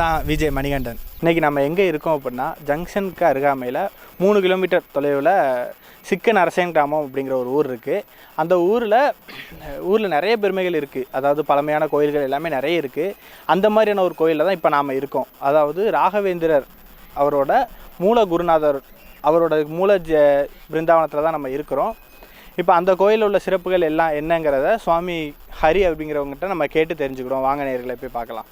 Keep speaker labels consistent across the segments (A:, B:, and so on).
A: தான் விஜய் மணிகண்டன். இன்றைக்கி நம்ம எங்கே இருக்கோம் அப்படின்னா ஜங்ஷனுக்கு அருகாமையில் மூணு கிலோமீட்டர் தொலைவில் சிக்கன் அரசன் கிராமம் அப்படிங்கிற ஒரு ஊர் இருக்குது அந்த ஊரில் ஊரில் நிறைய பெருமைகள் இருக்குது அதாவது பழமையான கோயில்கள் எல்லாமே நிறைய இருக்குது அந்த மாதிரியான ஒரு கோயிலில் தான் இப்போ நாம் இருக்கோம். அதாவது ராகவேந்திரர் அவரோட மூல குருநாதர் அவரோட மூல ஜ பிருந்தாவனத்தில் தான் நம்ம இருக்கிறோம். இப்போ அந்த கோயிலில் உள்ள சிறப்புகள் எல்லாம் என்னங்கிறத சுவாமி ஹரி அப்படிங்கிறவங்ககிட்ட நம்ம கேட்டு தெரிஞ்சுக்கிறோம். வாங்க நேர்களை போய் பார்க்கலாம்.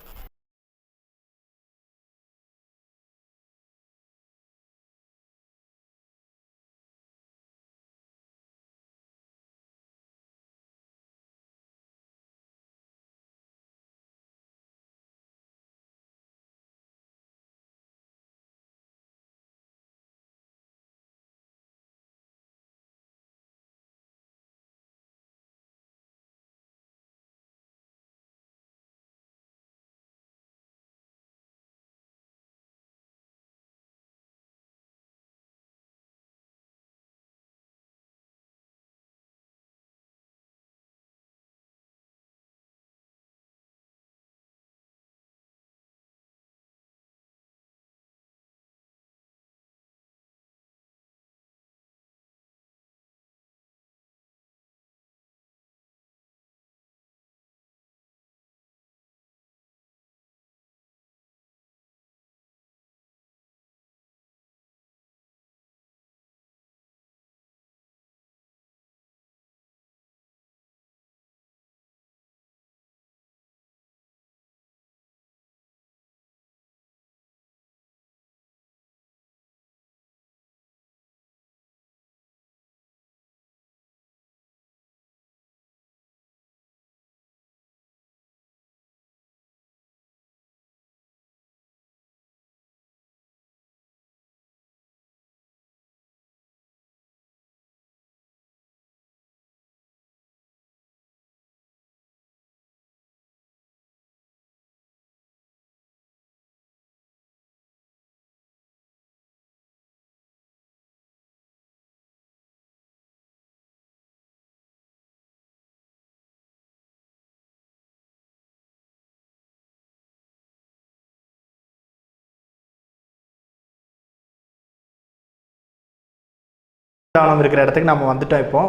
A: தானம் இருக்கிற இடத்துக்கு நம்ம வந்துட்டோம் இப்போ.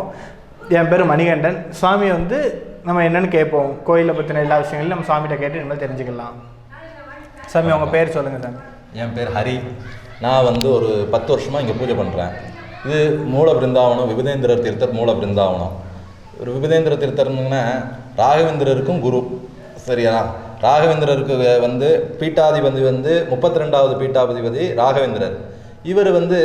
A: என் பேர் மணிகண்டன். சுவாமி வந்து நம்ம என்னன்னு கேட்போம். கோயிலை பற்றின எல்லா விஷயங்களையும் நம்ம சுவாமிகிட்ட கேட்டு இனிமேல் தெரிஞ்சுக்கலாம். சாமி உங்கள் பேர் சொல்லுங்கள் சாமி.
B: என் பேர் ஹரி. நான் வந்து ஒரு பத்து வருஷமாக இங்கே பூஜை பண்ணுறேன் இது மூல பிருந்தாவனம் விபுதேந்திரர் தீர்த்தர் மூல பிருந்தாவனம். ஒரு விபுதேந்திர தீர்த்தர்னா ராகவேந்திரருக்கும் குரு. சரியா? ராகவேந்திரருக்கு வந்து பீட்டாதிபதி வந்து முப்பத்தி ரெண்டாவது பீட்டாதிபதி ராகவேந்திரர். இவர் வந்து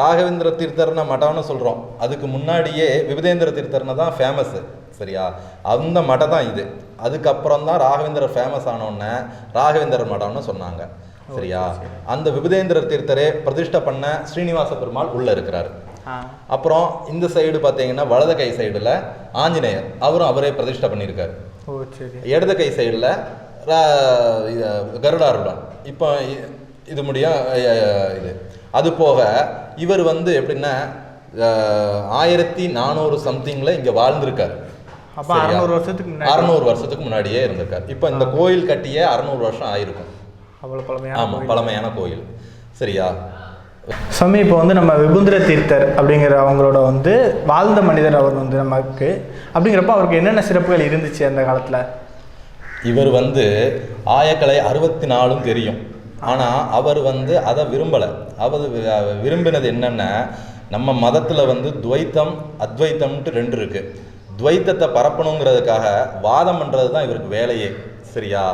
B: ராகவேந்திர தீர்த்தர்னு மட்டம்னு சொல்கிறோம் அதுக்கு முன்னாடியே விபுதேந்திர தீர்த்தர்னு தான் ஃபேமஸ்ஸு சரியா? அந்த மடம் தான் இது. அதுக்கப்புறம் தான் ராகவேந்திரர் ஃபேமஸ் ஆனோடனே ராகவேந்திரர் மடம்னு சொன்னாங்க சரியா? அந்த விபுதேந்திரர் தீர்த்தரே பிரதிஷ்டை பண்ண ஸ்ரீனிவாச பெருமாள் உள்ள இருக்கிறார். அப்புறம் இந்த சைடு பார்த்தீங்கன்னா வலது கை சைடுல ஆஞ்சநேயர் அவரும் அவரே பிரதிஷ்டை பண்ணியிருக்காரு. இடது கை சைடில் கருடாருடன். இப்போ இது முடியும் இது. அது போக இவர் வந்து எப்படின்னா ஆயிரத்தி நானூறு சம்திங்கில் இங்கே வாழ்ந்திருக்காரு.
A: அப்போ அறநூறு வருஷத்துக்கு
B: அறநூறு வருஷத்துக்கு முன்னாடியே இருந்திருக்காரு. இப்போ இந்த கோயில் கட்டியே அறநூறு வருஷம் ஆயிருக்கும்.
A: அவ்வளோ பழமையான
B: ஆமாம். பழமையான கோயில். சரியா?
A: சுவாமி இப்போ வந்து நம்ம விபுந்திர தீர்த்தர் அப்படிங்கிற அவங்களோட வந்து வாழ்ந்த மனிதர் அவர் வந்து நமக்கு அப்படிங்கிறப்ப அவருக்கு என்னென்ன சிறப்புகள் இருந்துச்சு அந்த காலத்தில்?
B: இவர் வந்து ஆயக்கலை அறுபத்தி நாலும் தெரியும். ஆனால் அவர் வந்து அதை விரும்பலை. அவர் வி- விரும்பினது என்னென்னா நம்ம மதத்தில் வந்து துவைத்தம் அத்வைத்தம்ன்ட்டு ரெண்டு இருக்குது துவைத்தத்தை பரப்பணுங்கிறதுக்காக வாதம் பண்ணுறது தான் இவருக்கு வேலையே சரியா?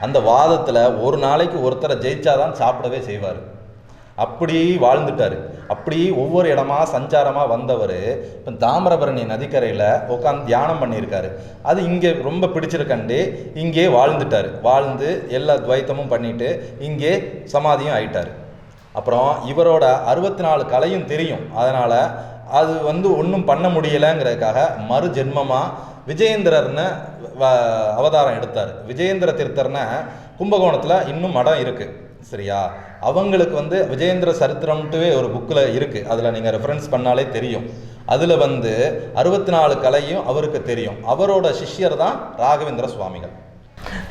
B: அந்த வாதத்தில் ஒரு நாளைக்கு ஒருத்தரை ஜெயிச்சாதான் சாப்பிடவே செய்வார். அப்படி வாழ்ந்துட்டார். அப்படி ஒவ்வொரு இடமா சஞ்சாரமாக வந்தவர் இப்போ தாமிரபரணி நதிக்கரையில் உட்காந்து தியானம் பண்ணியிருக்காரு. அது இங்கே ரொம்ப பிடிச்சிருக்கண்டு இங்கே வாழ்ந்துட்டார். வாழ்ந்து எல்லா துவைத்தமும் பண்ணிட்டு இங்கே சமாதியும் ஆயிட்டார். அப்புறம் இவரோட அறுபத்தி நாலு கலையும் தெரியும். அதனால் அது வந்து ஒன்றும் பண்ண முடியலைங்கிறதுக்காக மறு ஜென்மமாக விஜயேந்திரர்னு வ- அவதாரம் எடுத்தார். விஜயேந்திர தீர்த்தர்னு கும்பகோணத்தில் இன்னும் மடம் இருக்குது சரியா? அவங்களுக்கு வந்து விஜயேந்திர சரித்திரம்ட்டுவே ஒரு புக்கில் இருக்குது அதில் நீங்கள் ரெஃபரன்ஸ் பண்ணாலே தெரியும். அதில் வந்து அறுபத்தி நாலு கலையும் அவருக்கு தெரியும். அவரோட சிஷ்யர் தான் ராகவேந்திர சுவாமிகள்.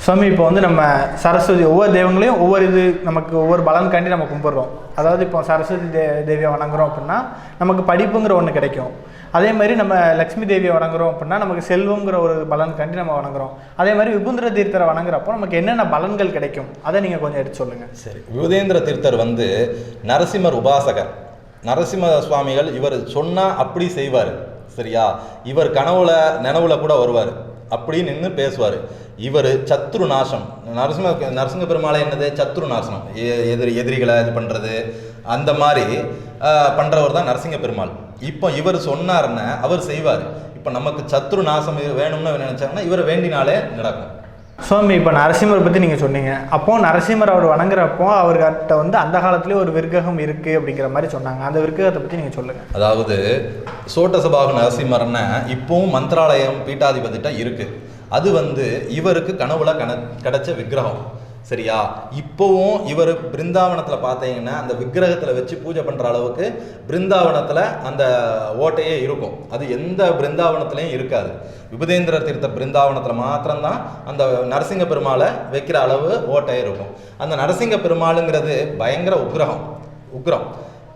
A: சுவாமி இப்போ வந்து நம்ம சரஸ்வதி ஒவ்வொரு தெய்வங்களையும் ஒவ்வொரு இது நமக்கு ஒவ்வொரு பலன்காண்டி நம்ம கும்பிட்றோம். அதாவது இப்போ சரஸ்வதி தே தேவியை வணங்குறோம் அப்படின்னா நமக்கு படிப்புங்கிற ஒன்று கிடைக்கும். அதே மாதிரி நம்ம லக்ஷ்மி தேவியை வணங்குறோம் அப்படின்னா நமக்கு செல்வங்கிற ஒரு பலன்காண்டி நம்ம வணங்குறோம். அதே மாதிரி விபுந்திர தீர்த்தரை வணங்குறப்போ நமக்கு என்னென்ன பலன்கள் கிடைக்கும்? அதை நீங்கள் கொஞ்சம் எடுத்து சொல்லுங்கள்
B: சரி. விபுதேந்திர தீர்த்தர் வந்து நரசிம்மர் உபாசகர். நரசிம்ம சுவாமிகள் இவர் சொன்னால் அப்படி செய்வார். சரியா? இவர் கனவுல நினவுல கூட வருவார். அப்படி நின்று பேசுவார். இவர் சத்ரு நாசம் நரசிம்ம நரசிங்க பெருமாளை என்னது? சத்ரு நாசனம் எ- எதிரி எதிரிகளை இது பண்ணுறது அந்த மாதிரி ஆஹ், பண்றவர் தான் நரசிங்க பெருமாள் இப்போ இவர் சொன்னாருன்னா அவர் செய்வார். இப்போ நமக்கு சத்ரு நாசம் வேணும்னு நினைச்சாங்கன்னா இவர் வேண்டினாலே நடக்கும்.
A: சுவாமி இப்போ நரசிம்மரை பற்றி நீங்கள் சொன்னீங்க. அப்போ நரசிம்மர் அவர் வணங்குறப்போ அவர்கிட்ட வந்து அந்த காலத்துலேயே ஒரு விக்கிரகம் இருக்குது அப்படிங்கிற மாதிரி சொன்னாங்க. அந்த விக்கிரகத்தை பற்றி நீங்கள் சொல்லுங்கள்
B: அதாவது சோட்டசபாகு நரசிம்மர்ன இப்பவும் மந்திராலயம் பீட்டாதிபதிட்ட இருக்கு. அது வந்து இவருக்கு கனவுல கண கிடைச்ச விக்கிரகம். சரியா? இப்போவும் இவர் பிருந்தாவனத்தில் பார்த்தீங்கன்னா அந்த விக்கிரகத்தில் வச்சு பூஜை பண்ணுற அளவுக்கு பிருந்தாவனத்தில் அந்த ஓட்டையே இருக்கும். அது எந்த பிருந்தாவனத்துலேயும் இருக்காது. விபுதேந்திர தீர்த்த பிருந்தாவனத்தில் மாத்திரம்தான் அந்த நரசிங்க பெருமாளை வைக்கிற அளவு ஓட்டையே இருக்கும். அந்த நரசிங்க பெருமாளுங்கிறது பயங்கர உக்ரகம். உக்கிரம்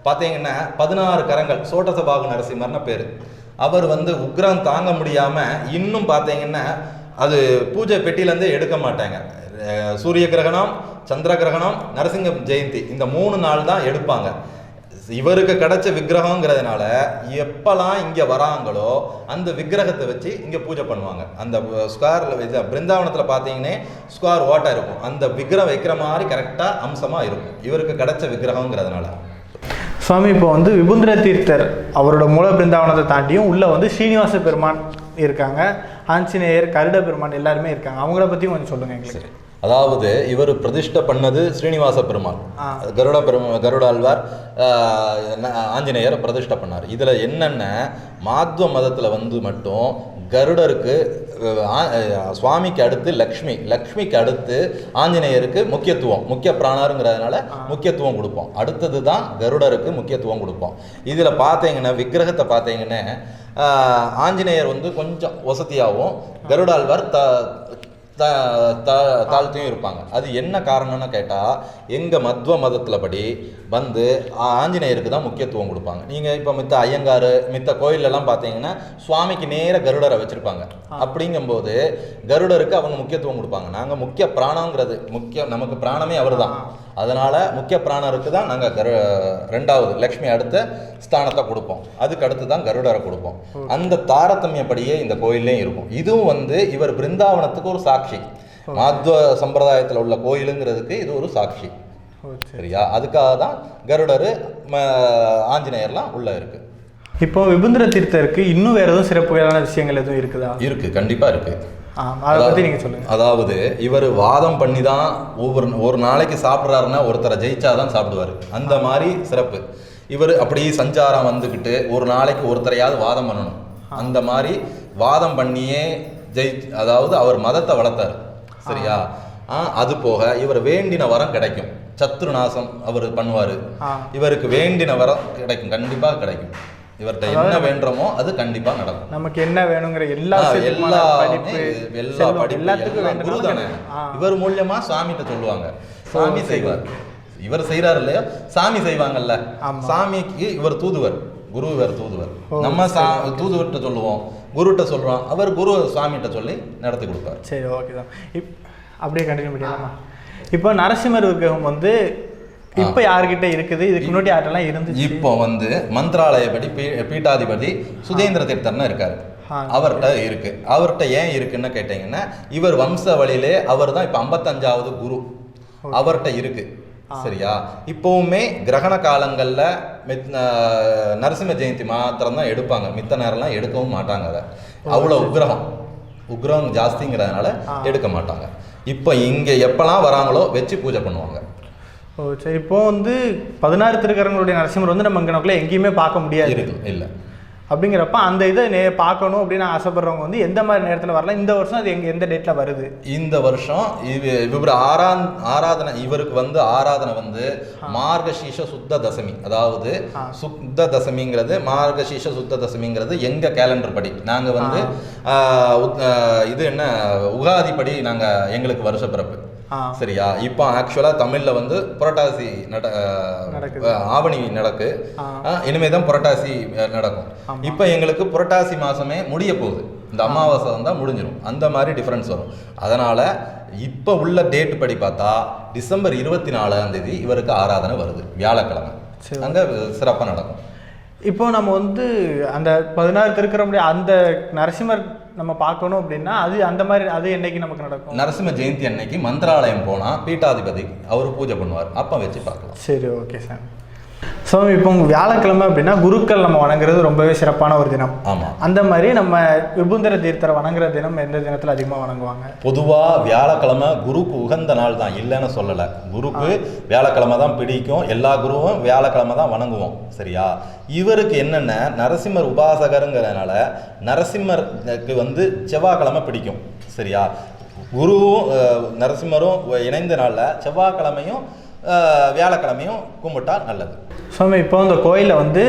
B: பார்த்தீங்கன்னா பதினாறு கரங்கள். சோட்டசபாகு நரசிம்மர்னு பேர். அவர் வந்து உக்ரம் தாங்க முடியாமல் இன்னும் பார்த்தீங்கன்னா அது பூஜை பெட்டியிலேருந்தே எடுக்க மாட்டாங்க. சூரிய கிரகணம் சந்திர கிரகணம் நரசிங்க ஜெயந்தி இந்த மூணு நாள் தான் எடுப்பாங்க. இவருக்கு கிடைச்ச விக்கிரகங்கிறதுனால எப்பெல்லாம் இங்கே வராங்களோ அந்த விக்கிரகத்தை வச்சு இங்கே பூஜை பண்ணுவாங்க. அந்த ஸ்கொயரில் இது பிருந்தாவனத்தில் பார்த்தீங்கன்னா ஸ்கொயர் ஓட்டை இருக்கும். அந்த விக்கிரகம் வைக்கிற மாதிரி கரெக்டாக அம்சமாக இருக்கும். இவருக்கு கிடைச்ச விக்கிரகங்கிறதுனால.
A: சுவாமி இப்போ வந்து விபுந்திர தீர்த்தர் அவரோட மூல பிருந்தாவனத்தை தாண்டியும் உள்ளே வந்து ஸ்ரீனிவாச பெருமான் இருக்காங்க. ஆஞ்சநேயர் கருட பெருமான் எல்லாருமே இருக்காங்க. அவங்கள பற்றியும் கொஞ்சம் சொல்லுங்கள் எங்களுக்கு.
B: அதாவது இவர் பிரதிஷ்டை பண்ணது ஸ்ரீனிவாச பெருமாள். கருட பெருமா கருடாழ்வார் ஆஹ், ந- ஆஞ்சநேயர் பிரதிஷ்டை பண்ணார். இதில் என்னென்ன மாத்வ மதத்தில் வந்து மட்டும் கருடருக்கு சுவாமிக்கு அடுத்து லக்ஷ்மி லக்ஷ்மிக்கு அடுத்து ஆஞ்சநேயருக்கு முக்கியத்துவம் முக்கிய பிராணருங்கிறதுனால முக்கியத்துவம் கொடுப்போம். அடுத்தது தான் கருடருக்கு முக்கியத்துவம் கொடுப்போம். இதில் பார்த்தீங்கன்னா விக்கிரகத்தை பார்த்தீங்கன்னா ஆஞ்சநேயர் வந்து கொஞ்சம் வசதியாகவும் கருடாழ்வார் த- தாழ்த்தியும் இருப்பாங்க. அது என்ன காரணம்னு கேட்டால் எங்கள் மத்வ மதத்தில் படி வந்து ஆஞ்சநேயருக்கு தான் முக்கியத்துவம் கொடுப்பாங்க. நீங்கள் இப்போ மித்த ஐயங்கார் மித்த கோயிலெல்லாம் பார்த்தீங்கன்னா சுவாமிக்கு நேர கருடரை வச்சுருப்பாங்க. அப்படிங்கும்போது கருடருக்கு அவங்க முக்கியத்துவம் கொடுப்பாங்க. நாங்கள் முக்கிய பிராணங்கிறது முக்கிய நமக்கு பிராணமே அவர் தான் அதனால் முக்கிய பிராணருக்கு தான் நாங்கள் கரு ரெண்டாவது லக்ஷ்மி அடுத்த ஸ்தானத்தை கொடுப்போம். அதுக்கு அடுத்து தான் கருடரை கொடுப்போம். அந்த தாரதமியப்படியே இந்த கோயில்லையும் இருக்கும். இதுவும் வந்து இவர் பிருந்தாவனத்துக்கு ஒரு சாட்சி. மாத்வ சம்பிரதாயத்தில் உள்ள கோயிலுங்கிறதுக்கு இது ஒரு சாட்சி. சரியா? அதுக்காக தான் கருடர் ஆஞ்சநேயர்லாம் உள்ள இருக்கு.
A: இப்போ விபுந்திர தீர்த்தருக்கு இன்னும் வேறு எதுவும் சிறப்புகளான விஷயங்கள் எதுவும் இருக்குதா?
B: இருக்கு. கண்டிப்பா இருக்கு. அதாவது இவர் வாதம் பண்ணி தான் ஒவ்வொரு ஒரு நாளைக்கு சாப்பிட்றாருன்னா ஒருத்தரை ஜெயிச்சாதான் சாப்பிடுவார். அந்த மாதிரி சிறப்பு. இவர் அப்படி சஞ்சாரம் வந்துக்கிட்டு ஒரு நாளைக்கு ஒருத்தரையாவது வாதம் பண்ணணும். அந்த மாதிரி வாதம் பண்ணியே ஜெயி அதாவது அவர் மதத்தை வளர்த்தார். சரியா? அது போக இவர் வேண்டின வரம் கிடைக்கும். சத்ரு நாசம் அவர் பண்ணுவார். இவருக்கு வேண்டின வரம் கிடைக்கும். கண்டிப்பாக கிடைக்கும். இவர்கிட்ட என்ன வேண்டுறோமோ அது கண்டிப்பாக நடக்கும்.
A: நமக்கு என்ன வேணுங்கிற எல்லா
B: எல்லா
A: படிப்பு
B: எல்லா படிப்பு
A: எல்லாத்துக்கும்
B: குரு தானே இவர் மூலியமா சாமிகிட்ட சொல்லுவாங்க. சாமி செய்வார். இவர் செய்றாரு இல்லையா? சாமி செய்வாங்கல்ல. சாமிக்கு இவர் தூதுவர். குரு இவர் தூதுவர். நம்ம சா தூதுவர்கிட்ட சொல்லுவோம். குருகிட்ட சொல்றோம். அவர் குரு சாமிகிட்ட சொல்லி நடத்தி கொடுப்பார்.
A: சரி ஓகே தான். இப் அப்படியே கண்டினியூ பண்ணிடலாமா? இப்போ நரசிம்மர் விக்கிரகம் வந்து இப்போ யார்கிட்ட இருக்குது? இதுக்கு முன்னாடி யார்கிட்டலாம் இருந்துச்சு?
B: இப்போ வந்து மந்திராலயப்படி பீ பீட்டாதிபதி சுதேந்திர தீர்த்தர்னு இருக்காரு. அவர்கிட்ட இருக்கு. அவர்கிட்ட ஏன் இருக்குன்னு கேட்டீங்கன்னா இவர் வம்ச வழியிலே அவர் தான் இப்போ ஐம்பத்தஞ்சாவது குரு. அவர்கிட்ட இருக்கு. சரியா? இப்போவுமே கிரகண காலங்களில் மித் நரசிம்ம ஜெயந்தி மாத்திரம் தான் எடுப்பாங்க. மித்த நேரம்லாம் எடுக்கவும் மாட்டாங்க அதை. அவ்வளோ உக்ரகம். உக்ரகம் ஜாஸ்திங்கிறதுனால எடுக்க மாட்டாங்க. இப்போ இங்கே எப்போல்லாம் வராங்களோ வச்சு பூஜை பண்ணுவாங்க.
A: ஓ சரி இப்போ வந்து பதினாறு திருக்கரங்களுடைய நரசிம்மர் வந்து நம்ம இங்கனக்குள்ள எங்கேயுமே பார்க்க முடியாது.
B: இருக்கு இல்லை.
A: அப்படிங்கிறப்ப அந்த இதை நே பார்க்கணும் அப்படின்னு ஆசைப்படுறவங்க வந்து எந்த மாதிரி நேரத்தில் வரலாம்? இந்த வருஷம் அது எங்க எந்த டேட்டில் வருது?
B: இந்த வருஷம் இவ இவர் ஆரான் ஆராதனை இவருக்கு வந்து ஆராதனை வந்து மார்கசீஷ சுத்த தசமி. அதாவது சுத்த தசமிங்கிறது மார்கசீஷ சுத்த தசமிங்கிறது எங்க கேலண்டர் படி. நாங்க வந்து இது என்ன உகாதி படி நாங்க எங்களுக்கு வருஷ பிறப்பு.
A: ஆ
B: சரியா? இப்போ ஆக்சுவலாக தமிழில் வந்து புரட்டாசி நட ஆவணி நடக்கு. இனிமே தான் புரட்டாசி நடக்கும். இப்போ எங்களுக்கு புரட்டாசி மாதமே முடிய போகுது. இந்த அமாவாசை வந்தால் முடிஞ்சிடும் அந்த மாதிரி டிஃப்ரென்ஸ் வரும். அதனால் இப்போ உள்ள டேட் படி பார்த்தா டிசம்பர் இருபத்தி நாலாம் தேதி இவருக்கு ஆராதனை வருது. வியாழக்கிழமை. அங்கே சிறப்பாக நடக்கும்.
A: இப்போ நம்ம வந்து அந்த பதினாறு திருக்கிறோம் அந்த நரசிம்மர் நம்ம பார்க்கணும் அப்படின்னா அது அந்த மாதிரி அது என்னைக்கு நமக்கு நடக்கும்?
B: நரசிம்ம ஜெயந்தி அன்னைக்கு மந்திராலயம் போனால் பீட்டாதிபதி அவர் பூஜை பண்ணுவார். அப்போ வச்சு பார்க்கலாம்.
A: சரி ஓகே சார் ஸோ இப்போ வியாழக்கிழமை அப்படின்னா குருக்கள் நம்ம வணங்குறது ரொம்பவே சிறப்பான ஒரு தினம்.
B: ஆமாம்
A: அந்த மாதிரி நம்ம விபுந்தர தீர்த்தரை வணங்குற தினம் எந்த தினத்தில் அதிகமாக வணங்குவாங்க?
B: பொதுவாக வியாழக்கிழமை குருக்கு உகந்த நாள் தான் இல்லைன்னு சொல்லலை. குருக்கு வியாழக்கிழமை தான் பிடிக்கும். எல்லா குருவும் வியாழக்கிழமை தான் வணங்குவோம் சரியா? இவருக்கு என்னென்ன நரசிம்மர் உபாசகருங்கிறதுனால நரசிம்மருக்கு வந்து செவ்வாய்க்கிழமை பிடிக்கும் சரியா? குருவும் நரசிம்மரும் இணைந்த நாளில் செவ்வாய்க்கிழமையும் வியாழக்கிழமையும் கும்பிட்டா நல்லது.
A: சுவாமி இப்போ இந்த கோயிலில் வந்து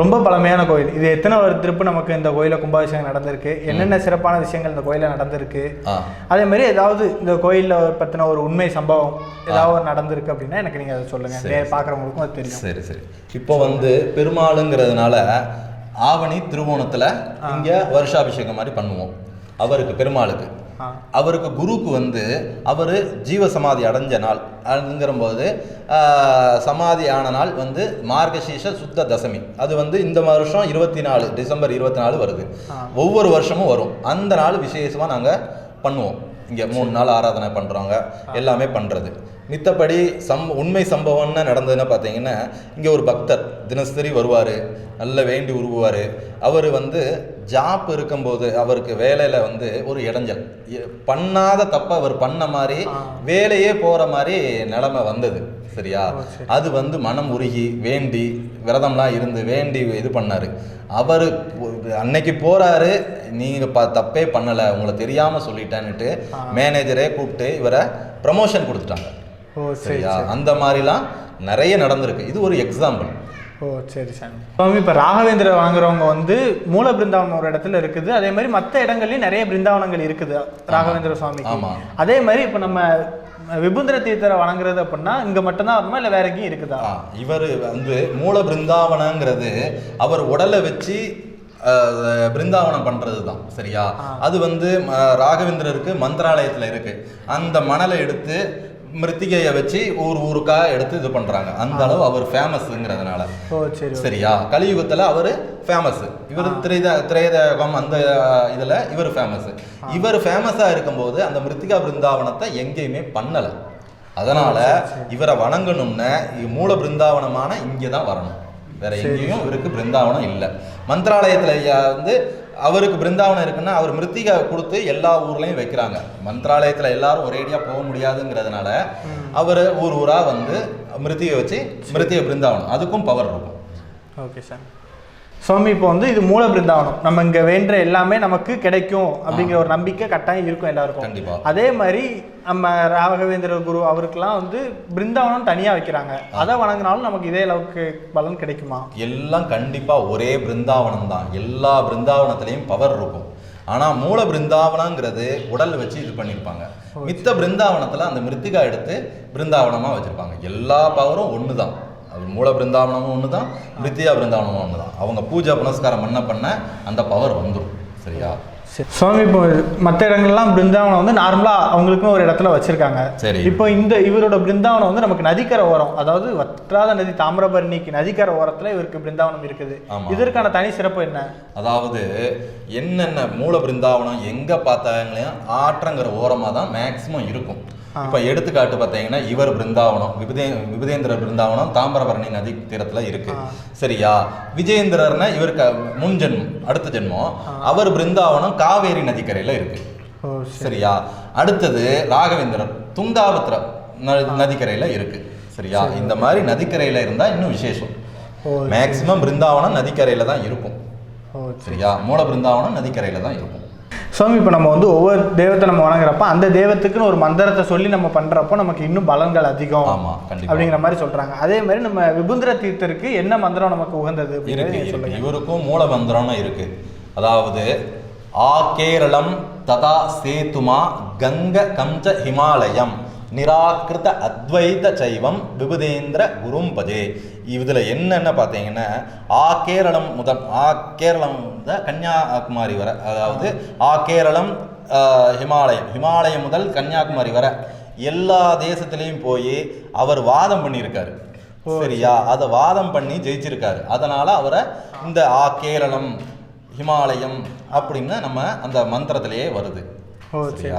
A: ரொம்ப பழமையான கோயில். இது எத்தனை ஒரு திருப்பு நமக்கு இந்த கோயிலில் கும்பாபிஷேகம் நடந்திருக்கு? என்னென்ன சிறப்பான விஷயங்கள் இந்த கோயிலில் நடந்திருக்கு? அதே மாதிரி ஏதாவது இந்த கோயிலில் பற்றின ஒரு உண்மை சம்பவம் ஏதாவது நடந்திருக்கு அப்படின்னா எனக்கு நீங்கள் அதை சொல்லுங்கள் நே பார்க்குறவங்களுக்கும் அது தெரியும்.
B: சரி சரி. இப்போ வந்து பெருமாளுங்கிறதுனால ஆவணி திருவோணத்தில் இங்கே வருஷாபிஷேகம் மாதிரி பண்ணுவோம். அவருக்கு பெருமாளுக்கு. அவருக்கு குருக்கு வந்து அவர் ஜீவ சமாதி அடைஞ்ச நாள். அதுங்கிறபோது சமாதி ஆன நாள் வந்து மார்கசீஷ சுத்த தசமி. அது வந்து இந்த வருஷம் இருபத்தி நாலு டிசம்பர் இருபத்தி நாலு வருது. ஒவ்வொரு வருஷமும் வரும். அந்த நாள் விசேஷமாக நாங்கள் பண்ணுவோம். இங்கே மூணு நாள் ஆராதனை பண்ணுறவங்க எல்லாமே பண்ணுறது மித்தபடி சம் உண்மை சம்பவம்னு நடந்ததுன்னு பார்த்தீங்கன்னா இங்கே ஒரு பக்தர் தினசரி வருவார் நல்ல வேண்டி உருவார் அவர் வந்து ஜாப் இருக்கும்போது அவருக்கு வேலையில் வந்து ஒரு இடைஞ்சல். பண்ணாத தப்பை அவர் பண்ண மாதிரி வேலையே போகிற மாதிரி நிலமை வந்தது சரியா? அது வந்து மனம் உருகி வேண்டி விரதம்லாம் இருந்து வேண்டி இது பண்ணாரு. அவர் அன்னைக்கு போறாரு நீங்க ப தப்பே பண்ணலை உங்களை தெரியாம சொல்லிட்டேன்னுட்டு மேனேஜரே கூப்பிட்டு இவரை ப்ரமோஷன் கொடுத்துட்டாங்க. சரியா? அந்த மாதிரிலாம் நிறைய நடந்திருக்கு. இது ஒரு எக்ஸாம்பிள்
A: ஓ சரி சாமி. சுவாமி இப்போ ராகவேந்திர வாங்குறவங்க வந்து மூல பிருந்தாவனம் ஒரு இடத்துல இருக்குது. அதே மாதிரி மற்ற இடங்கள்லயும் நிறைய பிருந்தாவனங்கள் இருக்குது ராகவேந்திர
B: ஆமா.
A: அதே மாதிரி இப்போ நம்ம விபுந்திர தீர்த்தரை வணங்குறது அப்படின்னா இங்க மட்டும்தான் வருமா இல்லை வேற எங்கேயும் இருக்குதா?
B: இவர் வந்து மூல பிருந்தாவனங்கிறது அவர் உடலை வச்சு பிருந்தாவனம் பண்றது தான் சரியா அது வந்து ராகவேந்திரருக்கு மந்திராலயத்துல இருக்கு. அந்த மணலை எடுத்து மிருத்திகையை வச்சு ஊர் ஊருக்கா எடுத்து இது பண்றாங்க. அந்த அளவு அவர் ஃபேமஸ்ங்கிறதுனால சரியா? கலியுகத்துல அவர் ஃபேமஸ் இவர் திரைத திரையதகம் அந்த இதுல இவர் ஃபேமஸ் இவர் ஃபேமஸா இருக்கும்போது அந்த மிருத்திகா பிருந்தாவனத்தை எங்கேயுமே பண்ணல. அதனால இவரை வணங்கணும்னா மூல பிருந்தாவனமான இங்கே தான் வரணும். வேற எங்கேயும் இவருக்கு பிருந்தாவனம் இல்லை. மந்திராலயத்துல வந்து அவருக்கு பிருந்தாவனம் இருக்குன்னா அவர் மிருத்திகா கொடுத்து எல்லா ஊர்லயும் வைக்கிறாங்க. மந்திராலயத்துல எல்லாரும் ஒரேடியா போக முடியாதுங்கிறதுனால அவர் ஊர் ஊரா வந்து மிருத்திகை வச்சு மிருத்திகை பிருந்தாவனம். அதுக்கும் பவர் இருக்கும்.
A: ஓகே சார் சுவாமி இப்போ வந்து இது மூல பிருந்தாவனம். நம்ம இங்க வேண்டுற எல்லாமே நமக்கு கிடைக்கும் அப்படிங்கிற ஒரு நம்பிக்கை கட்டாயம் இருக்கும் எல்லாருக்கும். அதே மாதிரி நம்ம ராகவேந்திர குரு அவருக்கெல்லாம் வந்து பிருந்தாவனம் தனியா வைக்கிறாங்க. அதை வணங்கினாலும் நமக்கு இதே அளவுக்கு பலன் கிடைக்குமா?
B: எல்லாம் கண்டிப்பா ஒரே பிருந்தாவனம் தான். எல்லா பிருந்தாவனத்திலையும் பவர் இருக்கும். ஆனா மூல பிருந்தாவனங்கிறது உடல் வச்சு இது பண்ணியிருப்பாங்க மித்த பிருந்தாவனத்துல அந்த மிருத்திகா எடுத்து பிருந்தாவனமா வச்சிருப்பாங்க. எல்லா பவரும் ஒன்று தான் அது மூல பிருந்தாவனமும் ஒன்று தான் மிருத்தியா பிருந்தாவனமும் ஒன்று தான் அவங்க பூஜை புனஸ்காரம் பண்ண பண்ண அந்த பவர் வந்துடும் சரியா?
A: சரி. சுவாமி இப்போ மற்ற இடங்கள்லாம் பிருந்தாவனம் வந்து நார்மலாக அவங்களுக்குன்னு ஒரு இடத்துல வச்சிருக்காங்க.
B: சரி.
A: இப்போ இந்த இவரோட பிருந்தாவனம் வந்து நமக்கு நதிக்கரை ஓரம் அதாவது வற்றாத நதி தாமிரபரணிக்கு நதிக்கரை ஓரத்துல இவருக்கு பிருந்தாவனம் இருக்குது. இதற்கான தனி சிறப்பு என்ன?
B: அதாவது என்னென்ன மூல பிருந்தாவனம் எங்க பார்த்தாங்களையும் ஆற்றங்கிற ஓரமா தான் மேக்சிமம் இருக்கும். இப்போ எடுத்துக்காட்டு பார்த்தீங்கன்னா இவர் பிருந்தாவனம் விபதே விபதேந்திர பிருந்தாவனம் தாமிரபரணி நதி தீரத்துல இருக்கு. சரியா? விஜயேந்திரர்னா இவருக்கு முன் ஜென்மம் அடுத்த ஜென்மம். அவர் பிருந்தாவனம் காவேரி நதிக்கரையில இருக்கு. சரியா? அடுத்தது ராகவேந்திரர் துங்காபத்ர நதிக்கரையில இருக்கு. சரியா? இந்த மாதிரி நதிக்கரையில இருந்தா இன்னும் விசேஷம். மேக்சிமம் பிருந்தாவனம் நதிக்கரையில தான் இருக்கும். சரியா? மூல பிருந்தாவனம் நதிக்கரையில் தான் இருக்கும்.
A: சுவாமி இப்போ நம்ம வந்து ஒவ்வொரு தெய்வத்தை நம்ம வணங்குறப்ப அந்த தெய்வத்துக்குன்னு ஒரு மந்திரத்தை சொல்லி நம்ம பண்ணுறப்போ நமக்கு இன்னும் பலன்கள் அதிகம் அப்படிங்கிற மாதிரி சொல்கிறாங்க அதே மாதிரி நம்ம விபுந்திர தீர்த்தருக்கு என்ன மந்திரம் நமக்கு உகந்தது
B: இருக்கு இவருக்கும் மூல மந்திரம்னு இருக்கு. அதாவது ஆ கேரளம் ததா சேத்துமா கங்க கஞ்ச ஹிமாலயம். நிராகிருத அத்வைத சைவம் விபுதேந்திர குரும் பஜே இதில் என்னென்ன பார்த்தீங்கன்னா ஆ கேரளம் முதல் ஆ கேரளம் தான் கன்னியாகுமரி வரை அதாவது ஆ கேரளம் ஹிமாலயம் ஹிமாலயம் முதல் கன்னியாகுமரி வரை எல்லா தேசத்துலேயும் போய் அவர் வாதம் பண்ணியிருக்காரு. சரியா? அதை வாதம் பண்ணி ஜெயிச்சிருக்காரு. அதனால அவரை இந்த ஆ கேரளம் ஹிமாலயம் அப்படின்னு நம்ம அந்த மந்திரத்திலேயே வருது.
A: ஓ சரி.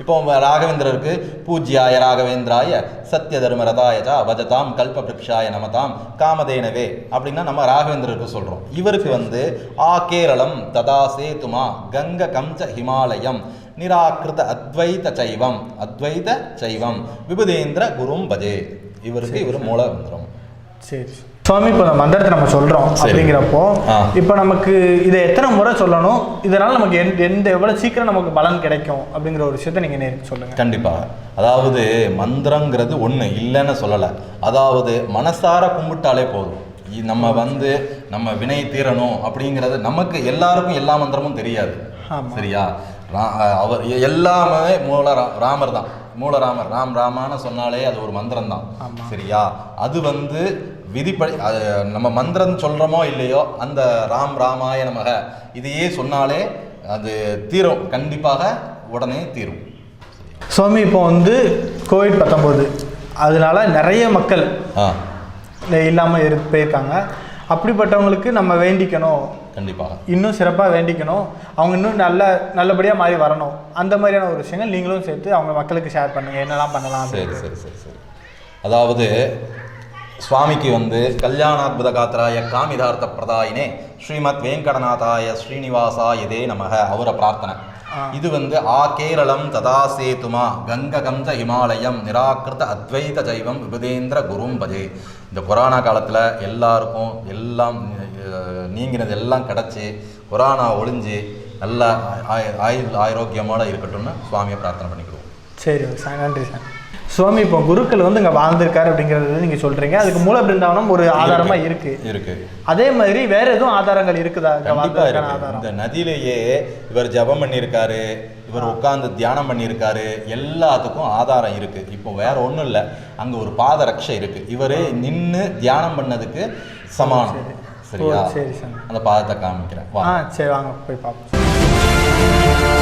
B: இப்போ ராகவேந்திரருக்கு பூஜ்யாய ராகவேந்திராய சத்ய தர்ம ரதாயஜா பஜதாம் கல்பபிருக்ஷாய நமதாம் காமதேனவே அப்படின்னா நம்ம ராகவேந்திரருக்கு சொல்றோம். இவருக்கு வந்து ஆ கேரளம் ததா சேதுமா கங்க கம்ச ஹிமாலயம் நிராகிருத அத்வைத சைவம் அத்வைத சைவம் விபுதேந்திர குரும் பஜே. இவருக்கு இவர் மூல மந்திரம்
A: சரி. சுவாமி இப்போ இந்த மந்திரத்தை நம்ம சொல்கிறோம். அப்படிங்கிறப்போ. இப்போ நமக்கு இதை எத்தனை முறை சொல்லணும்? இதனால் நமக்கு எந்த எந்த எவ்வளோ சீக்கிரம் நமக்கு பலன் கிடைக்கும் அப்படிங்கிற ஒரு விஷயத்தை நீங்கள் நேருக்கு சொல்லுங்கள்
B: கண்டிப்பாக அதாவது மந்திரங்கிறது ஒன்று இல்லைன்னு சொல்லலை. அதாவது மனசார கும்பிட்டாலே போதும். நம்ம வந்து நம்ம வினை தீரணும் அப்படிங்கிறது நமக்கு எல்லாருக்கும் எல்லா மந்திரமும் தெரியாது. சரியா? அவர் எல்லாமே மூல ராமர் தான். மூலராமர் ராம் ராமான்னு சொன்னாலே அது ஒரு மந்திரம் தான். சரியா? அது வந்து விதிப்படி அது நம்ம மந்திரம் சொல்கிறோமோ இல்லையோ அந்த ராம் ராமாய நமக இதையே சொன்னாலே அது தீரும். கண்டிப்பாக உடனே தீரும்.
A: சுவாமி இப்போ வந்து கோவிட் பத்தொம்போது அதனால நிறைய மக்கள் இல்லாமல் இரு போயிருக்காங்க. அப்படிப்பட்டவங்களுக்கு நம்ம வேண்டிக்கணும்.
B: கண்டிப்பாக.
A: இன்னும் சிறப்பாக வேண்டிக்கணும். அவங்க இன்னும் நல்ல நல்லபடியாக மாறி வரணும். அந்த மாதிரியான ஒரு விஷயங்கள் நீங்களும் சேர்த்து அவங்க மக்களுக்கு ஷேர் பண்ணுங்கள் என்னெல்லாம் பண்ணலாம்
B: சரி சரி சரி சரி. அதாவது சுவாமிக்கு வந்து கல்யாணாத்புத காத்திராய காமிதார்த்த பிரதாயினே ஸ்ரீமத் வெங்கடநாதாய ஸ்ரீனிவாசாய இதே நமக அவரை பிரார்த்தனை. இது வந்து ஆ கேரளம் ததா சேதுமா கங்க கம்ச ஹிமாலயம் நிராகிருத அத்வைத ஜைவம் விபுதேந்திர குரும் பஜே. இந்த கொரோனா காலத்தில் எல்லாருக்கும் எல்லாம் நீங்கினது எல்லாம் கிடச்சி கொரோனா ஒளிஞ்சு நல்ல ஆய- ஆயுள் ஆரோக்கியமோட இருக்கட்டும்னு சுவாமியை பிரார்த்தனை பண்ணிக்கிடுவோம்.
A: சரி சார். நன்றி சார். சுவாமி இப்போ குருக்கள் வந்து இங்கே வாழ்ந்திருக்காரு அப்படிங்கிறது நீங்கள் சொல்கிறீங்க அதுக்கு மூல பிருந்தாவனம் ஒரு ஆதாரமாக இருக்குது
B: இருக்கு.
A: அதே மாதிரி வேற எதுவும் ஆதாரங்கள் இருக்குதா?
B: இந்த நதியிலேயே இவர் ஜெபம் பண்ணியிருக்காரு இவர் உட்கார்ந்து தியானம் பண்ணியிருக்காரு எல்லாத்துக்கும் ஆதாரம் இருக்கு. இப்போ வேற ஒன்றும் இல்லை. அங்க ஒரு பாத ரக்ஷை இருக்கு. இவர் நின்று தியானம் பண்ணதுக்கு சமானம். சரியா?
A: சரி சார்.
B: அந்த பாதத்தை காமிக்கிறேன். வா.
A: சரி வாங்க போய் பார்ப்போம்.